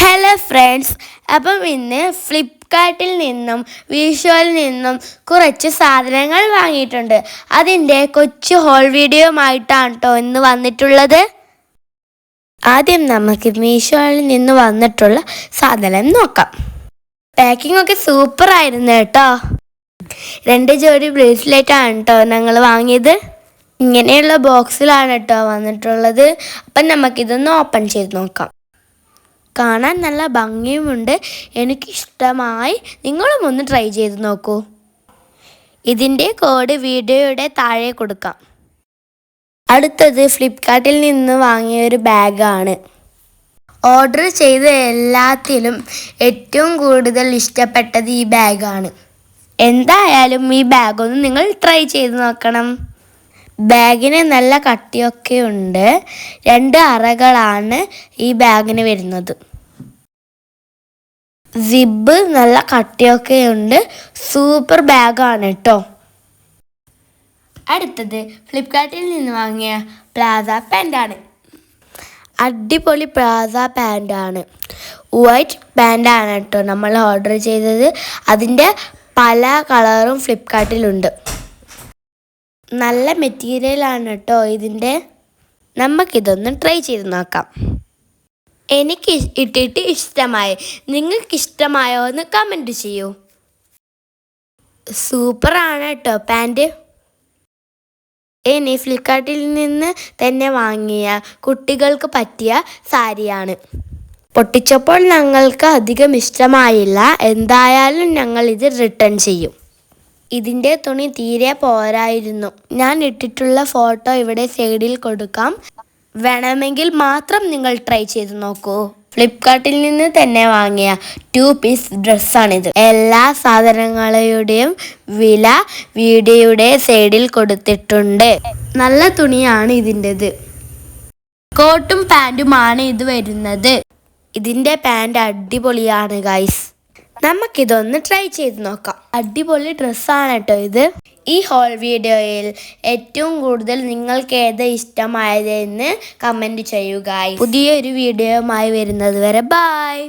Hello friends അപ്പം ഇന്ന് ഫ്ലിപ്കാർട്ടിൽ നിന്നും മീഷോയിൽ നിന്നും കുറച്ച് സാധനങ്ങൾ വാങ്ങിയിട്ടുണ്ട്. അതിന്റെ കൊച്ചു ഹോൾ വീഡിയോ ആയിട്ടാണ് കേട്ടോ ഇന്ന് വന്നിട്ടുള്ളത്. ആദ്യം നമുക്ക് മീഷോയിൽ നിന്ന് വന്നിട്ടുള്ള സാധനം നോക്കാം. പാക്കിംഗ് ഒക്കെ സൂപ്പർ ആയിരുന്നു കേട്ടോ. രണ്ട് ജോഡി ബ്രേസ്ലെറ്റ് ആണ് കേട്ടോ ഞങ്ങൾ വാങ്ങിയത്. ഇങ്ങനെയുള്ള ബോക്സിലാണ് കേട്ടോ വന്നിട്ടുള്ളത്. അപ്പം നമുക്കിതൊന്ന് ഓപ്പൺ ചെയ്ത് നോക്കാം. കാണാൻ നല്ല ഭംഗിയുമുണ്ട്. എനിക്കിഷ്ടമായി. നിങ്ങളും ഒന്ന് ട്രൈ ചെയ്ത് നോക്കൂ. ഇതിന്റെ കോഡ് വീഡിയോയുടെ താഴെ കൊടുക്കാം. അടുത്തത് ഫ്ലിപ്കാർട്ടിൽ നിന്ന് വാങ്ങിയ ഒരു ബാഗാണ് ഓർഡർ ചെയ്ത എല്ലാത്തിലും ഏറ്റവും കൂടുതൽ ഇഷ്ടപ്പെട്ടത് ഈ ബാഗാണ് എന്തായാലും ഈ ബാഗൊന്ന് നിങ്ങൾ ട്രൈ ചെയ്ത് നോക്കണം. ബാഗിന് നല്ല കട്ടിയൊക്കെ ഉണ്ട്. രണ്ട് അറകളാണ് ഈ ബാഗിന് വരുന്നത്. സിബ് നല്ല കട്ടിയൊക്കെ ഉണ്ട്. സൂപ്പർ ബാഗാണ് കേട്ടോ അടുത്തത് ഫ്ലിപ്കാർട്ടിൽ നിന്ന് വാങ്ങിയ പ്ലാസ പാന്റാണ് അടിപൊളി പ്ലാസ പാന്റാണ് വൈറ്റ് പാന്റാണ് കേട്ടോ നമ്മൾ ഓർഡർ ചെയ്തത്. അതിന്റെ പല കളറും ഫ്ലിപ്കാർട്ടിലുണ്ട് നല്ല മെറ്റീരിയലാണ് കേട്ടോ ഇതിന്റെ. നമുക്കിതൊന്ന് ട്രൈ ചെയ്ത് നോക്കാം. എനിക്ക് ഇട്ടിട്ട് ഇഷ്ടമായി. നിങ്ങൾക്ക് ഇഷ്ടമായോ എന്ന് കമന്റ് ചെയ്യൂ. സൂപ്പറാണ് കേട്ടോ പാന്റ് ഇനി ഫ്ലിപ്കാർട്ടിൽ നിന്ന് തന്നെ വാങ്ങിയ കുട്ടികൾക്ക് പറ്റിയ സാരിയാണ്. പൊട്ടിച്ചപ്പോൾ ഞങ്ങൾക്ക് അധികം ഇഷ്ടമായില്ല. എന്തായാലും ഞങ്ങൾ ഇത് റിട്ടേൺ ചെയ്യും. ഇതിന്റെ തുണി തീരെ പോരായിരുന്നു. ഞാൻ ഇട്ടിട്ടുള്ള ഫോട്ടോ ഇവിടെ സൈഡിൽ കൊടുക്കാം. വേണമെങ്കിൽ മാത്രം നിങ്ങൾ ട്രൈ ചെയ്ത് നോക്കൂ. ഫ്ലിപ്കാർട്ടിൽ നിന്ന് തന്നെ വാങ്ങിയ ടു പീസ് ഡ്രസ്സാണിത് എല്ലാ സാധനങ്ങളുടെയും വില വീഡിയോയുടെ സൈഡിൽ കൊടുത്തിട്ടുണ്ട്. നല്ല തുണിയാണ് ഇതിന്റെത്. കോട്ടും പാന്റുമാണ് ഇത് വരുന്നത്. ഇതിന്റെ പാന്റ് അടിപൊളിയാണ് ഗൈസ് നമുക്കിതൊന്ന് ട്രൈ ചെയ്ത് നോക്കാം. അടിപൊളി ഡ്രസ്സാണ് കേട്ടോ ഇത്. ഈ ഹോൾ വീഡിയോയിൽ ഏറ്റവും കൂടുതൽ നിങ്ങൾക്ക് ഏത് ഇഷ്ടമായതെന്ന് കമന്റ് ചെയ്യുക പുതിയൊരു വീഡിയോയുമായി വരുന്നത് വരെ ബായ്